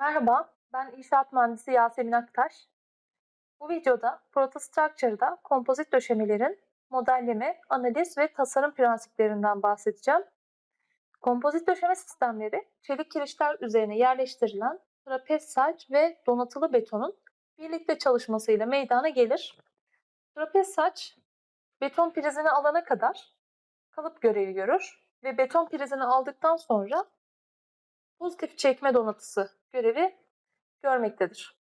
Merhaba, ben İnşaat Mühendisi Yasemin Aktaş. Bu videoda Protostructure'da kompozit döşemelerin modelleme, analiz ve tasarım prensiplerinden bahsedeceğim. Kompozit döşeme sistemleri, çelik kirişler üzerine yerleştirilen trapez saç ve donatılı betonun birlikte çalışmasıyla meydana gelir. Trapez saç, beton prizini alana kadar kalıp görevi görür ve beton prizini aldıktan sonra pozitif çekme donatısı görevi görmektedir.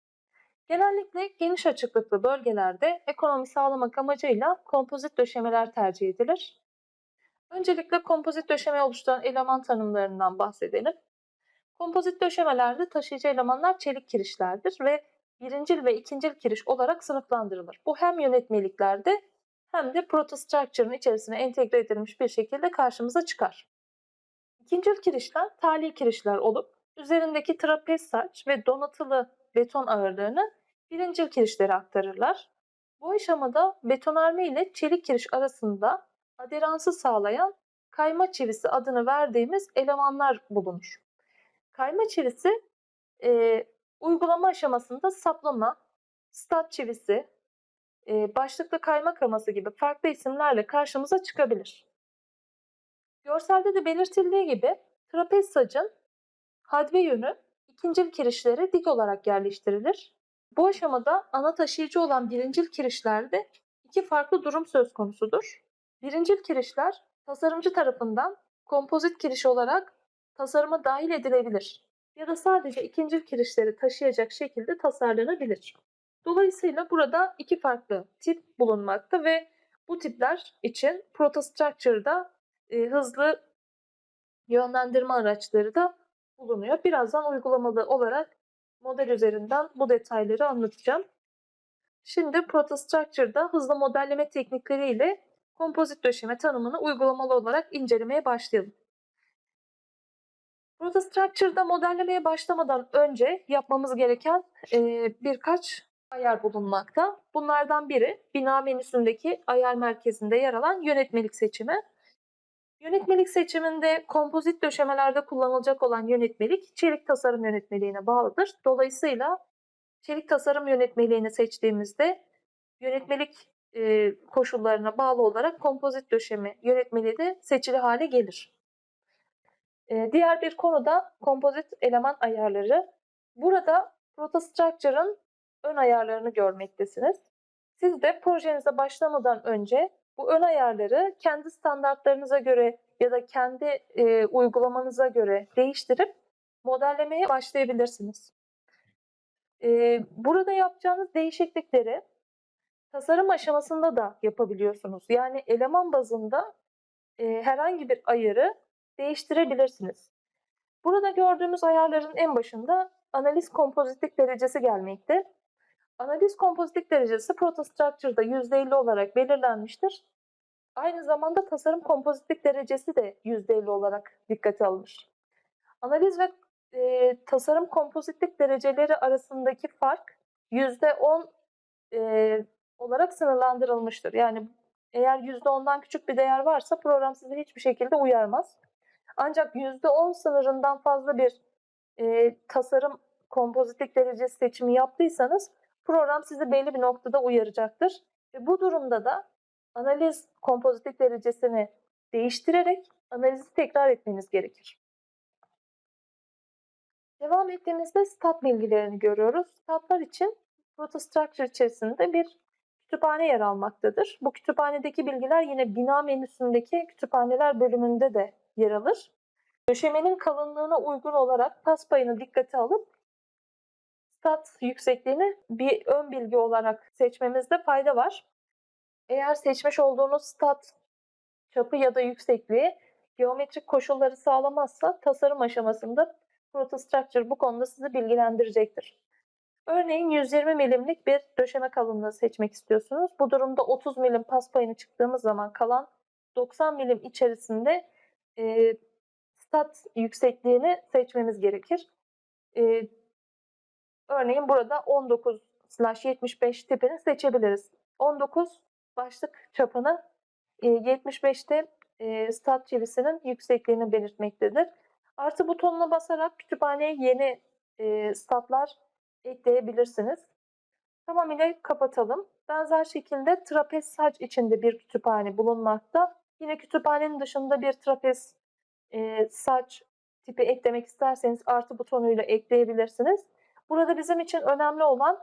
Genellikle geniş açıklıklı bölgelerde ekonomi sağlamak amacıyla kompozit döşemeler tercih edilir. Öncelikle kompozit döşeme oluşturan eleman tanımlarından bahsedelim. Kompozit döşemelerde taşıyıcı elemanlar çelik kirişlerdir ve birincil ve ikincil kiriş olarak sınıflandırılır. Bu hem yönetmeliklerde hem de protostructure'ın içerisine entegre edilmiş bir şekilde karşımıza çıkar. İkincil kirişler tali kirişler olup üzerindeki trapez saç ve donatılı beton ağırlığını birincil kirişlere aktarırlar. Bu aşamada betonarme ile çelik kiriş arasında aderansı sağlayan kayma çivisi adını verdiğimiz elemanlar bulunur. Kayma çivisi e, uygulama aşamasında saplama, stat çivisi, e, başlıklı kayma kaması gibi farklı isimlerle karşımıza çıkabilir. Görselde de belirtildiği gibi trapez sacın hadve yönü ikincil kirişlere dik olarak yerleştirilir. Bu aşamada ana taşıyıcı olan birincil kirişlerde iki farklı durum söz konusudur. Birincil kirişler tasarımcı tarafından kompozit kiriş olarak tasarıma dahil edilebilir ya da sadece ikincil kirişleri taşıyacak şekilde tasarlanabilir. Dolayısıyla burada iki farklı tip bulunmakta ve bu tipler için protostructure'da e, hızlı yönlendirme araçları da bulunuyor. Birazdan uygulamalı olarak model üzerinden bu detayları anlatacağım. Şimdi Protostructure'da hızlı modelleme teknikleriyle kompozit döşeme tanımını uygulamalı olarak incelemeye başlayalım. Protostructure'da modellemeye başlamadan önce yapmamız gereken e, birkaç ayar bulunmakta. Bunlardan biri bina menüsündeki ayar merkezinde yer alan yönetmelik seçimi. Yönetmelik seçiminde kompozit döşemelerde kullanılacak olan yönetmelik çelik tasarım yönetmeliğine bağlıdır. Dolayısıyla çelik tasarım yönetmeliğini seçtiğimizde yönetmelik e, koşullarına bağlı olarak kompozit döşeme yönetmeliği de seçili hale gelir. E, diğer bir konu da kompozit eleman ayarları. Burada Protostructure'ın ön ayarlarını görmektesiniz. Siz de projenize başlamadan önce bu ön ayarları kendi standartlarınıza göre ya da kendi e, uygulamanıza göre değiştirip modellemeye başlayabilirsiniz. E, burada yapacağınız değişiklikleri tasarım aşamasında da yapabiliyorsunuz. Yani eleman bazında e, herhangi bir ayarı değiştirebilirsiniz. Burada gördüğümüz ayarların en başında analiz kompozitlik derecesi gelmekte. Analiz kompozitlik derecesi Protostructure'da %50 olarak belirlenmiştir. Aynı zamanda tasarım kompozitlik derecesi de %50 olarak dikkate alınır. Analiz ve e, tasarım kompozitlik dereceleri arasındaki fark %10 e, olarak sınırlandırılmıştır. Yani eğer %10'dan küçük bir değer varsa program sizi hiçbir şekilde uyarmaz. Ancak %10 sınırından fazla bir e, tasarım kompozitlik derecesi seçimi yaptıysanız program sizi belli bir noktada uyaracaktır. Ve bu durumda da analiz kompozitlik derecesini değiştirerek analizi tekrar etmeniz gerekir. Devam ettiğimizde stat bilgilerini görüyoruz. Statlar için Protostructure içerisinde bir kütüphane yer almaktadır. Bu kütüphanedeki bilgiler yine bina menüsündeki kütüphaneler bölümünde de yer alır. Döşemenin kalınlığına uygun olarak pas payını dikkate alıp stat yüksekliğini bir ön bilgi olarak seçmemizde fayda var. Eğer seçmiş olduğunuz stat çapı ya da yüksekliği geometrik koşulları sağlamazsa tasarım aşamasında Protostructure bu konuda sizi bilgilendirecektir. Örneğin 120 milimlik bir döşeme kalınlığı seçmek istiyorsunuz. Bu durumda 30 milim pas payını çıktığımız zaman kalan 90 milim içerisinde e, stat yüksekliğini seçmemiz gerekir. E, örneğin burada 19/75 tipini seçebiliriz. 19 başlık çapını 75'te e, stat çivisinin yüksekliğini belirtmektedir. Artı butonuna basarak kütüphaneye yeni e, statlar ekleyebilirsiniz. Tamamıyla kapatalım. Benzer şekilde trapez saç içinde bir kütüphane bulunmakta. Yine kütüphanenin dışında bir trapez e, saç tipi eklemek isterseniz artı butonuyla ekleyebilirsiniz. Burada bizim için önemli olan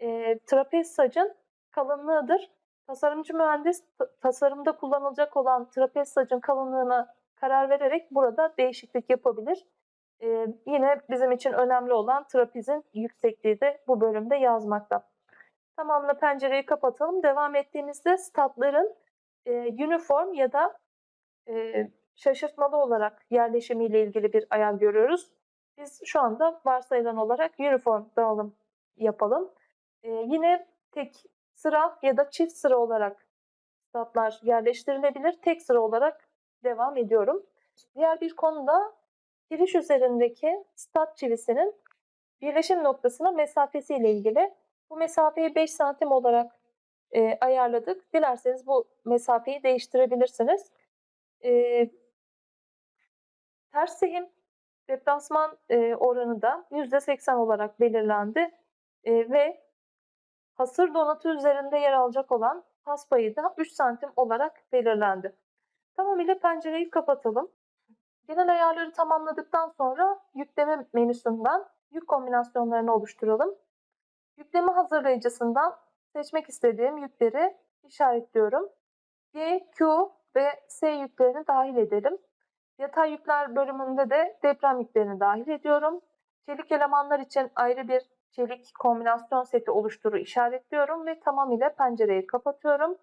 e, trapez sacın kalınlığıdır. Tasarımcı mühendis ta- tasarımda kullanılacak olan trapez sacın kalınlığına karar vererek burada değişiklik yapabilir. E, yine bizim için önemli olan trapezin yüksekliği de bu bölümde yazmakta. Tamamla pencereyi kapatalım. Devam ettiğimizde statların e, uniform ya da e, şaşırtmalı olarak yerleşimiyle ilgili bir ayar görüyoruz. Biz şu anda varsayılan olarak uniform dağılım yapalım. E, yine tek sıra ya da çift sıra olarak statlar yerleştirilebilir. Tek sıra olarak devam ediyorum. Diğer bir konuda giriş üzerindeki stat çivisinin birleşim noktasına mesafesiyle ilgili. Bu mesafeyi 5 santim olarak e, ayarladık. Dilerseniz bu mesafeyi değiştirebilirsiniz. E, ters sehim deplasman e, oranı da %80 olarak belirlendi. E, ve hasır donatı üzerinde yer alacak olan pas payı da 3 santim olarak belirlendi. Tamamıyla pencereyi kapatalım. Genel ayarları tamamladıktan sonra yükleme menüsünden yük kombinasyonlarını oluşturalım. Yükleme hazırlayıcısından seçmek istediğim yükleri işaretliyorum. G, Q ve S yüklerini dahil edelim. Yatay yükler bölümünde de deprem yüklerini dahil ediyorum. Çelik elemanlar için ayrı bir çelik kombinasyon seti oluşturu işaretliyorum ve tamamıyla pencereyi kapatıyorum.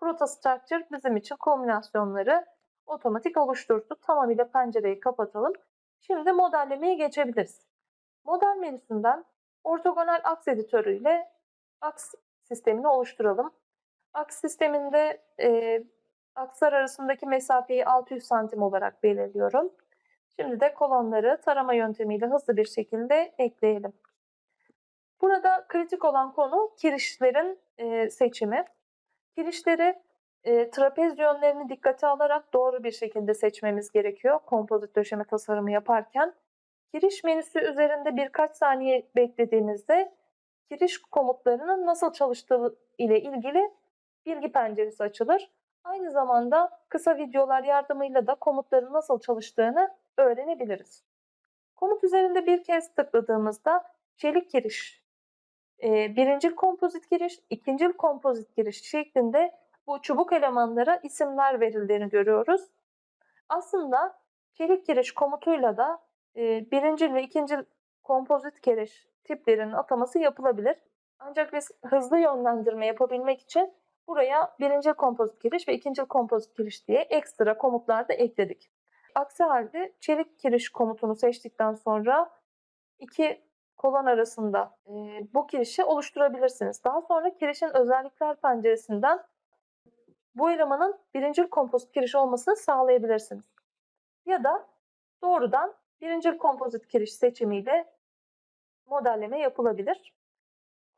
Protostructure bizim için kombinasyonları otomatik oluşturdu. Tamamıyla pencereyi kapatalım. Şimdi modellemeye geçebiliriz. Model menüsünden ortogonal aks editörü ile aks sistemini oluşturalım. Aks sisteminde e, akslar arasındaki mesafeyi 600 santim olarak belirliyorum. Şimdi de kolonları tarama yöntemiyle hızlı bir şekilde ekleyelim. Burada kritik olan konu kirişlerin e, seçimi. Kirişleri e, trapez yönlerini dikkate alarak doğru bir şekilde seçmemiz gerekiyor kompozit döşeme tasarımı yaparken. Kiriş menüsü üzerinde birkaç saniye beklediğimizde kiriş komutlarının nasıl çalıştığı ile ilgili bilgi penceresi açılır. Aynı zamanda kısa videolar yardımıyla da komutların nasıl çalıştığını öğrenebiliriz. Komut üzerinde bir kez tıkladığımızda çelik giriş, e, birincil kompozit giriş, ikincil kompozit giriş şeklinde bu çubuk elemanlara isimler verildiğini görüyoruz. Aslında çelik giriş komutuyla da e, birincil ve ikincil kompozit giriş tiplerinin ataması yapılabilir. Ancak biz hızlı yönlendirme yapabilmek için buraya birincil kompozit giriş ve ikincil kompozit giriş diye ekstra komutlar da ekledik. Aksi halde çelik giriş komutunu seçtikten sonra iki kolon arasında e, bu kirişi oluşturabilirsiniz. Daha sonra kirişin özellikler penceresinden bu elemanın birincil kompozit kiriş olmasını sağlayabilirsiniz. Ya da doğrudan birincil kompozit kiriş seçimiyle modelleme yapılabilir.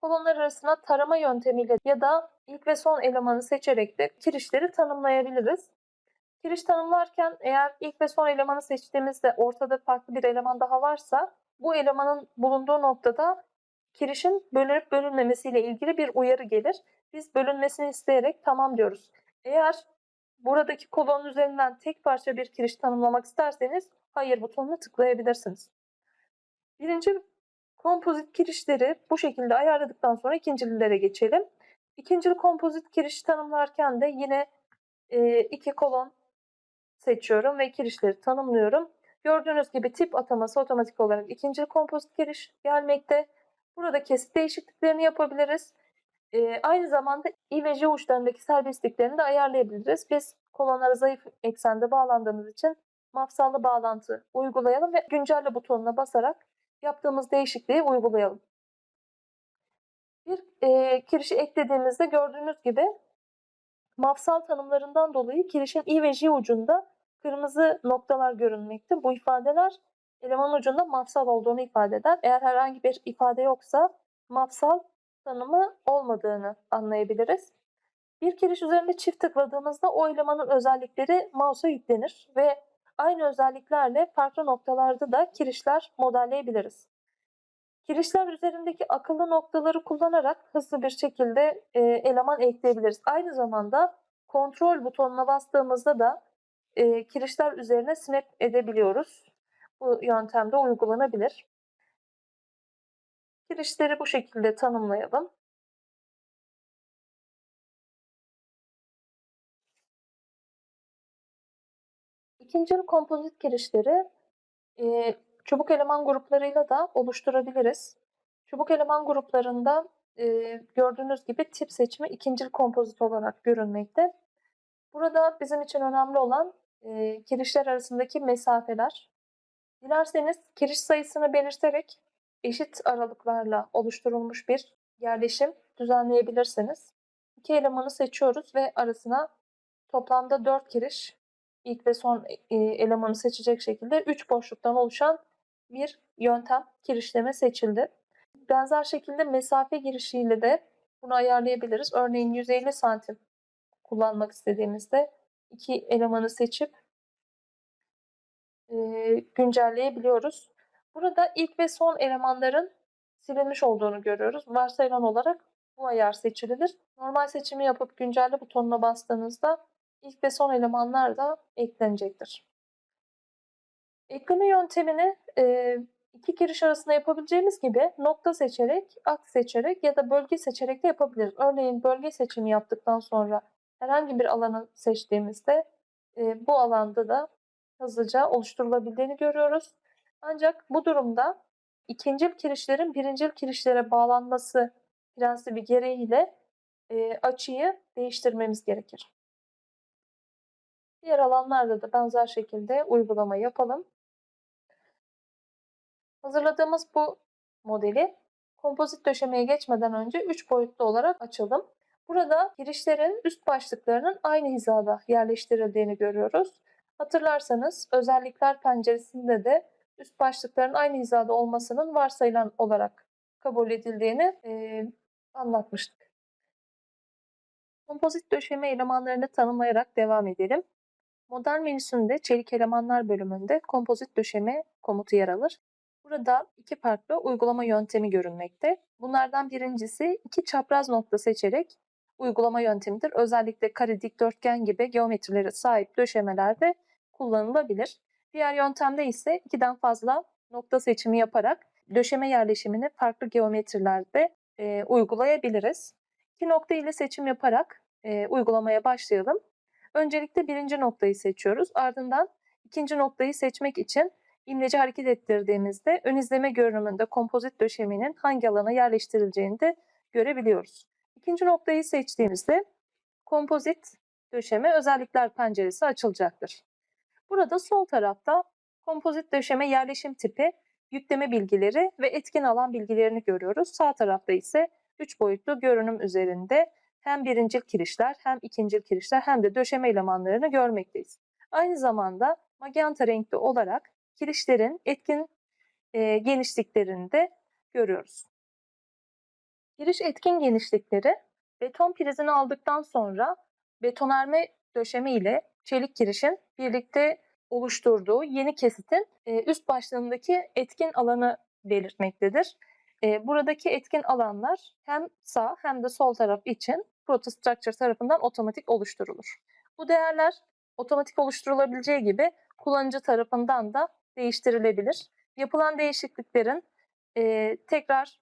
Kolonlar arasına tarama yöntemiyle ya da ilk ve son elemanı seçerek de kirişleri tanımlayabiliriz. Kiriş tanımlarken eğer ilk ve son elemanı seçtiğimizde ortada farklı bir eleman daha varsa bu elemanın bulunduğu noktada kirişin bölünüp bölünmemesiyle ilgili bir uyarı gelir. Biz bölünmesini isteyerek tamam diyoruz. Eğer buradaki kolon üzerinden tek parça bir kiriş tanımlamak isterseniz hayır butonuna tıklayabilirsiniz. Birinci kompozit kirişleri bu şekilde ayarladıktan sonra ikincililere geçelim. İkincil kompozit kiriş tanımlarken de yine e, iki kolon seçiyorum ve kirişleri tanımlıyorum. Gördüğünüz gibi tip ataması otomatik olarak ikinci kompozit giriş gelmekte. Burada kesit değişikliklerini yapabiliriz. Ee, aynı zamanda I ve J uçlarındaki serbestliklerini de ayarlayabiliriz. Biz kolonlara zayıf eksende bağlandığımız için mafsallı bağlantı uygulayalım ve güncelle butonuna basarak yaptığımız değişikliği uygulayalım. Bir e, kirişi eklediğimizde gördüğünüz gibi mafsal tanımlarından dolayı kirişin I ve J ucunda kırmızı noktalar görünmekte. Bu ifadeler eleman ucunda mafsal olduğunu ifade eder. Eğer herhangi bir ifade yoksa mafsal tanımı olmadığını anlayabiliriz. Bir kiriş üzerinde çift tıkladığımızda o elemanın özellikleri mouse'a yüklenir ve aynı özelliklerle farklı noktalarda da kirişler modelleyebiliriz. Kirişler üzerindeki akıllı noktaları kullanarak hızlı bir şekilde e, eleman ekleyebiliriz. Aynı zamanda kontrol butonuna bastığımızda da e, kirişler üzerine snap edebiliyoruz. Bu yöntemde uygulanabilir. Kirişleri bu şekilde tanımlayalım. İkincil kompozit kirişleri e, çubuk eleman gruplarıyla da oluşturabiliriz. Çubuk eleman gruplarında e, gördüğünüz gibi tip seçimi ikincil kompozit olarak görünmekte. Burada bizim için önemli olan e, kirişler arasındaki mesafeler. Dilerseniz kiriş sayısını belirterek eşit aralıklarla oluşturulmuş bir yerleşim düzenleyebilirsiniz. İki elemanı seçiyoruz ve arasına toplamda 4 kiriş ilk ve son elemanı seçecek şekilde 3 boşluktan oluşan bir yöntem kirişleme seçildi. Benzer şekilde mesafe girişiyle de bunu ayarlayabiliriz. Örneğin 150 santim kullanmak istediğimizde iki elemanı seçip e, güncelleyebiliyoruz. Burada ilk ve son elemanların silinmiş olduğunu görüyoruz. Varsayılan olarak bu ayar seçilir. Normal seçimi yapıp güncelle butonuna bastığınızda ilk ve son elemanlar da eklenecektir. Ekleme yöntemini e, iki giriş arasında yapabileceğimiz gibi nokta seçerek, aks seçerek ya da bölge seçerek de yapabiliriz. Örneğin bölge seçimi yaptıktan sonra herhangi bir alanı seçtiğimizde e, bu alanda da hızlıca oluşturulabildiğini görüyoruz. Ancak bu durumda ikincil kirişlerin birincil kirişlere bağlanması prensibi gereğiyle e, açıyı değiştirmemiz gerekir. Diğer alanlarda da benzer şekilde uygulama yapalım. Hazırladığımız bu modeli kompozit döşemeye geçmeden önce 3 boyutlu olarak açalım. Burada girişlerin üst başlıklarının aynı hizada yerleştirildiğini görüyoruz. Hatırlarsanız özellikler penceresinde de üst başlıkların aynı hizada olmasının varsayılan olarak kabul edildiğini e, anlatmıştık. Kompozit döşeme elemanlarını tanımlayarak devam edelim. Model menüsünde çelik elemanlar bölümünde kompozit döşeme komutu yer alır. Burada iki farklı uygulama yöntemi görünmekte. Bunlardan birincisi iki çapraz nokta seçerek uygulama yöntemidir. Özellikle kare, dikdörtgen gibi geometrilere sahip döşemelerde kullanılabilir. Diğer yöntemde ise ikiden fazla nokta seçimi yaparak döşeme yerleşimini farklı geometrilerde e, uygulayabiliriz. İki nokta ile seçim yaparak e, uygulamaya başlayalım. Öncelikle birinci noktayı seçiyoruz. Ardından ikinci noktayı seçmek için imleci hareket ettirdiğimizde ön izleme görünümünde kompozit döşeminin hangi alana yerleştirileceğini de görebiliyoruz. İkinci noktayı seçtiğimizde kompozit döşeme özellikler penceresi açılacaktır. Burada sol tarafta kompozit döşeme yerleşim tipi, yükleme bilgileri ve etkin alan bilgilerini görüyoruz. Sağ tarafta ise 3 boyutlu görünüm üzerinde hem birincil kirişler hem ikincil kirişler hem de döşeme elemanlarını görmekteyiz. Aynı zamanda magenta renkli olarak kirişlerin etkin e, genişliklerini de görüyoruz. Giriş etkin genişlikleri beton prizini aldıktan sonra betonarme döşeme ile çelik kirişin birlikte oluşturduğu yeni kesitin üst başlığındaki etkin alanı belirtmektedir. Buradaki etkin alanlar hem sağ hem de sol taraf için Protostructure tarafından otomatik oluşturulur. Bu değerler otomatik oluşturulabileceği gibi kullanıcı tarafından da değiştirilebilir. Yapılan değişikliklerin e, tekrar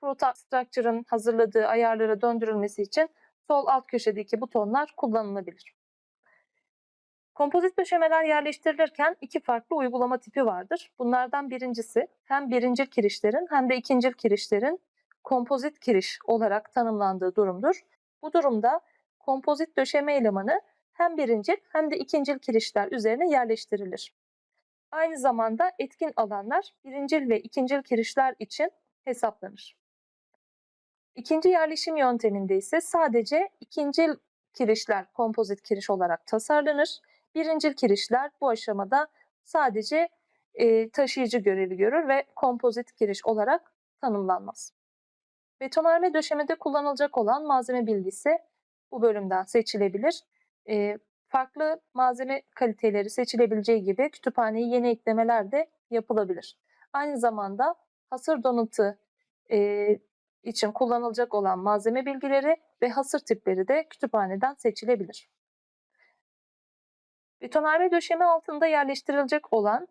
Protostructure'ın hazırladığı ayarlara döndürülmesi için sol alt köşedeki butonlar kullanılabilir. Kompozit döşemeler yerleştirilirken iki farklı uygulama tipi vardır. Bunlardan birincisi hem birincil kirişlerin hem de ikincil kirişlerin kompozit kiriş olarak tanımlandığı durumdur. Bu durumda kompozit döşeme elemanı hem birincil hem de ikincil kirişler üzerine yerleştirilir. Aynı zamanda etkin alanlar birincil ve ikincil kirişler için hesaplanır. İkinci yerleşim yönteminde ise sadece ikincil kirişler kompozit kiriş olarak tasarlanır. Birincil kirişler bu aşamada sadece e, taşıyıcı görevi görür ve kompozit kiriş olarak tanımlanmaz. Betonarme döşemede kullanılacak olan malzeme bilgisi bu bölümden seçilebilir. E, farklı malzeme kaliteleri seçilebileceği gibi kütüphaneye yeni eklemeler de yapılabilir. Aynı zamanda hasır donatı e, için kullanılacak olan malzeme bilgileri ve hasır tipleri de kütüphaneden seçilebilir. Betonarme döşeme altında yerleştirilecek olan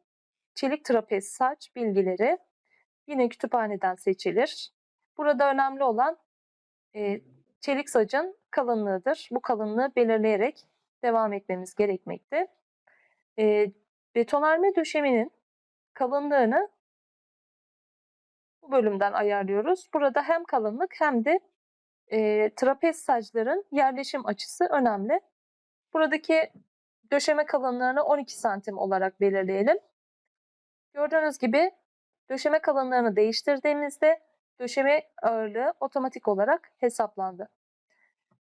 çelik trapez saç bilgileri yine kütüphaneden seçilir. Burada önemli olan e, çelik sacın kalınlığıdır. Bu kalınlığı belirleyerek devam etmemiz gerekmekte. E, betonarme döşemenin kalınlığını bu bölümden ayarlıyoruz. Burada hem kalınlık hem de e, trapez sacların yerleşim açısı önemli. Buradaki döşeme kalınlığını 12 santim olarak belirleyelim. Gördüğünüz gibi döşeme kalınlığını değiştirdiğimizde döşeme ağırlığı otomatik olarak hesaplandı.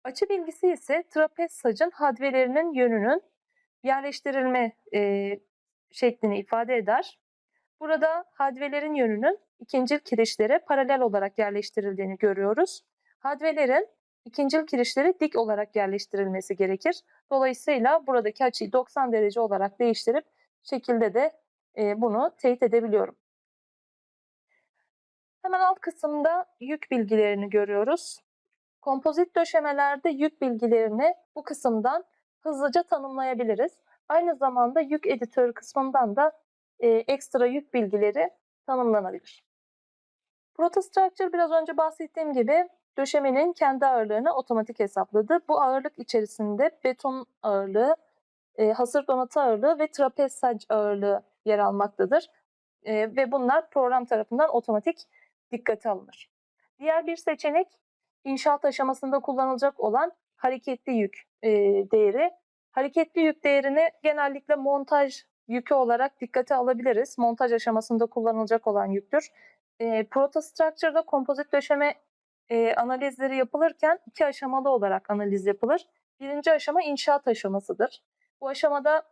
Açı bilgisi ise trapez sacın hadvelerinin yönünün yerleştirilme e, şeklini ifade eder. Burada hadvelerin yönünün ikincil kirişlere paralel olarak yerleştirildiğini görüyoruz. Hadvelerin ikincil kirişleri dik olarak yerleştirilmesi gerekir. Dolayısıyla buradaki açıyı 90 derece olarak değiştirip şekilde de e, bunu teyit edebiliyorum. Hemen alt kısımda yük bilgilerini görüyoruz. Kompozit döşemelerde yük bilgilerini bu kısımdan hızlıca tanımlayabiliriz. Aynı zamanda yük editörü kısmından da e, ekstra yük bilgileri tanımlanabilir. Protostructure biraz önce bahsettiğim gibi döşemenin kendi ağırlığını otomatik hesapladı. Bu ağırlık içerisinde beton ağırlığı, e, hasır donatı ağırlığı ve trapez sac ağırlığı yer almaktadır. E, ve bunlar program tarafından otomatik dikkate alınır. Diğer bir seçenek inşaat aşamasında kullanılacak olan hareketli yük e, değeri. Hareketli yük değerini genellikle montaj yükü olarak dikkate alabiliriz. Montaj aşamasında kullanılacak olan yüktür. E, Protostructure'da kompozit döşeme e, analizleri yapılırken iki aşamalı olarak analiz yapılır. Birinci aşama inşaat aşamasıdır. Bu aşamada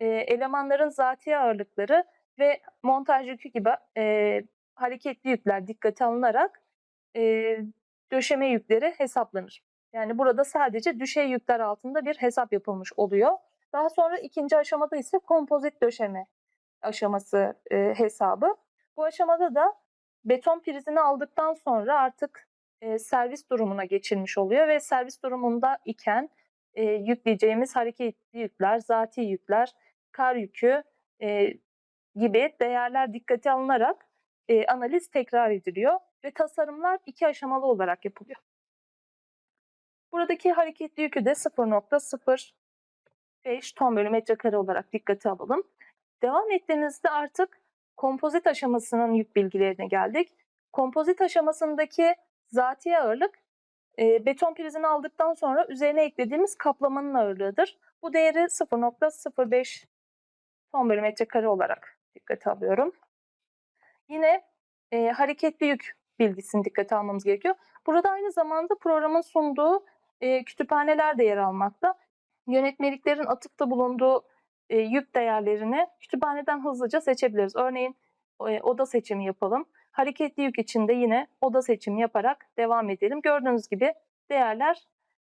e, elemanların zati ağırlıkları ve montaj yükü gibi e, hareketli yükler dikkate alınarak e, döşeme yükleri hesaplanır. Yani burada sadece düşey yükler altında bir hesap yapılmış oluyor. Daha sonra ikinci aşamada ise kompozit döşeme aşaması e, hesabı. Bu aşamada da beton prizini aldıktan sonra artık e, servis durumuna geçilmiş oluyor ve servis durumunda iken e, yükleyeceğimiz hareketli yükler, zati yükler, kar yükü e, gibi değerler dikkate alınarak e, analiz tekrar ediliyor ve tasarımlar iki aşamalı olarak yapılıyor. Buradaki hareketli yükü de 0.05 ton bölü metrekare olarak dikkate alalım. Devam ettiğimizde artık kompozit aşamasının yük bilgilerine geldik. Kompozit aşamasındaki zati ağırlık e, beton prizini aldıktan sonra üzerine eklediğimiz kaplamanın ağırlığıdır. Bu değeri 0.05 ton bölü metrekare olarak dikkate alıyorum. Yine e, hareketli yük bilgisini dikkate almamız gerekiyor. Burada aynı zamanda programın sunduğu e, kütüphaneler de yer almakta. Yönetmeliklerin atıkta bulunduğu e, yük değerlerini kütüphaneden hızlıca seçebiliriz. Örneğin e, oda seçimi yapalım. Hareketli yük için de yine oda seçimi yaparak devam edelim. Gördüğünüz gibi değerler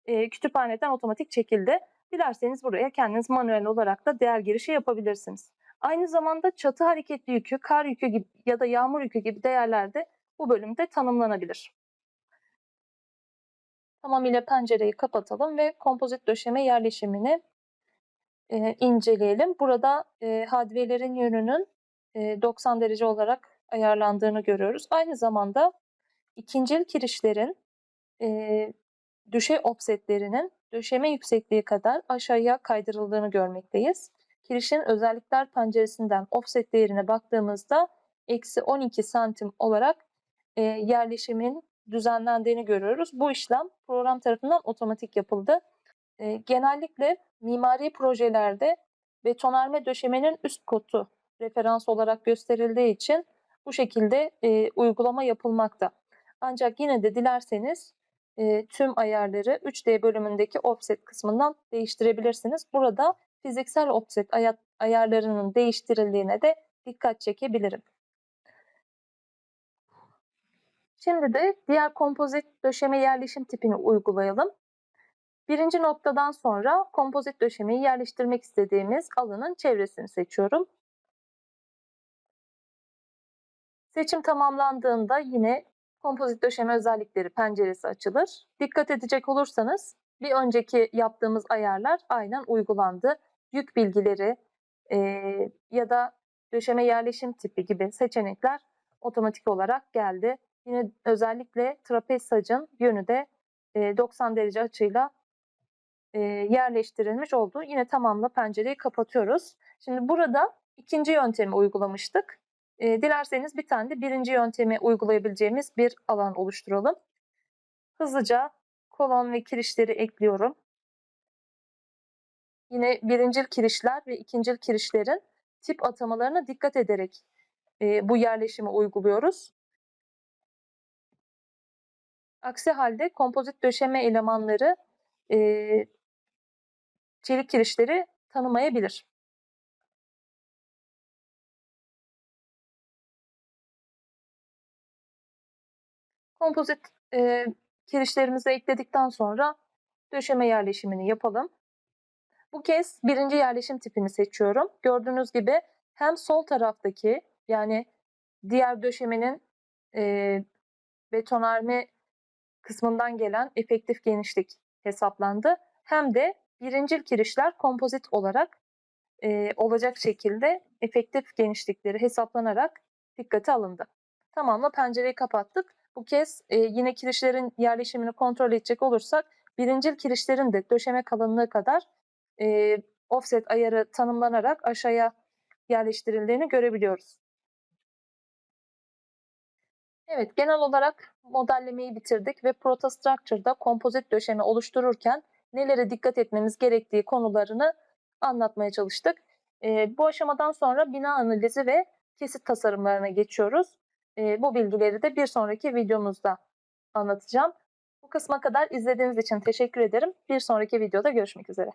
e, kütüphaneden otomatik çekildi. Dilerseniz buraya kendiniz manuel olarak da değer girişi yapabilirsiniz. Aynı zamanda çatı hareketli yükü, kar yükü gibi ya da yağmur yükü gibi değerler de bu bölümde tanımlanabilir. Tamamıyla pencereyi kapatalım ve kompozit döşeme yerleşimini e, inceleyelim. Burada e, hadvelerin yönünün e, 90 derece olarak ayarlandığını görüyoruz. Aynı zamanda ikincil kirişlerin e, düşey offsetlerinin döşeme yüksekliği kadar aşağıya kaydırıldığını görmekteyiz. Kirişin özellikler penceresinden offset değerine baktığımızda eksi 12 santim olarak e, yerleşimin düzenlendiğini görüyoruz. Bu işlem program tarafından otomatik yapıldı. E, genellikle mimari projelerde betonarme döşemenin üst kotu referans olarak gösterildiği için bu şekilde e, uygulama yapılmakta. Ancak yine de dilerseniz e, tüm ayarları 3D bölümündeki offset kısmından değiştirebilirsiniz. Burada fiziksel offset ayarlarının değiştirildiğine de dikkat çekebilirim. Şimdi de diğer kompozit döşeme yerleşim tipini uygulayalım. Birinci noktadan sonra kompozit döşemeyi yerleştirmek istediğimiz alanın çevresini seçiyorum. Seçim tamamlandığında yine kompozit döşeme özellikleri penceresi açılır. Dikkat edecek olursanız bir önceki yaptığımız ayarlar aynen uygulandı. Yük bilgileri eee, ya da döşeme yerleşim tipi gibi seçenekler otomatik olarak geldi. Yine özellikle trapez sacın yönü de eee, 90 derece açıyla eee, yerleştirilmiş oldu. Yine tamamla pencereyi kapatıyoruz. Şimdi burada ikinci yöntemi uygulamıştık. Eee, dilerseniz bir tane de birinci yöntemi uygulayabileceğimiz bir alan oluşturalım. Hızlıca kolon ve kirişleri ekliyorum. Yine birincil kirişler ve ikincil kirişlerin tip atamalarına dikkat ederek bu yerleşimi uyguluyoruz. Aksi halde kompozit döşeme elemanları eee, çelik kirişleri tanımayabilir. Kompozit eee, kirişlerimizi ekledikten sonra döşeme yerleşimini yapalım. Bu kez birinci yerleşim tipini seçiyorum. Gördüğünüz gibi hem sol taraftaki yani diğer döşemenin eee betonarme kısmından gelen efektif genişlik hesaplandı. Hem de birincil kirişler kompozit olarak eee, olacak şekilde efektif genişlikleri hesaplanarak dikkate alındı. Tamamla pencereyi kapattık. Bu kez e, yine kirişlerin yerleşimini kontrol edecek olursak birincil kirişlerin de döşeme kalınlığı kadar e, offset ayarı tanımlanarak aşağıya yerleştirildiğini görebiliyoruz. Evet, genel olarak modellemeyi bitirdik ve Protostructure'da kompozit döşeme oluştururken nelere dikkat etmemiz gerektiği konularını anlatmaya çalıştık. Ee, bu aşamadan sonra bina analizi ve kesit tasarımlarına geçiyoruz. Ee, bu bilgileri de bir sonraki videomuzda anlatacağım. Bu kısma kadar izlediğiniz için teşekkür ederim. Bir sonraki videoda görüşmek üzere.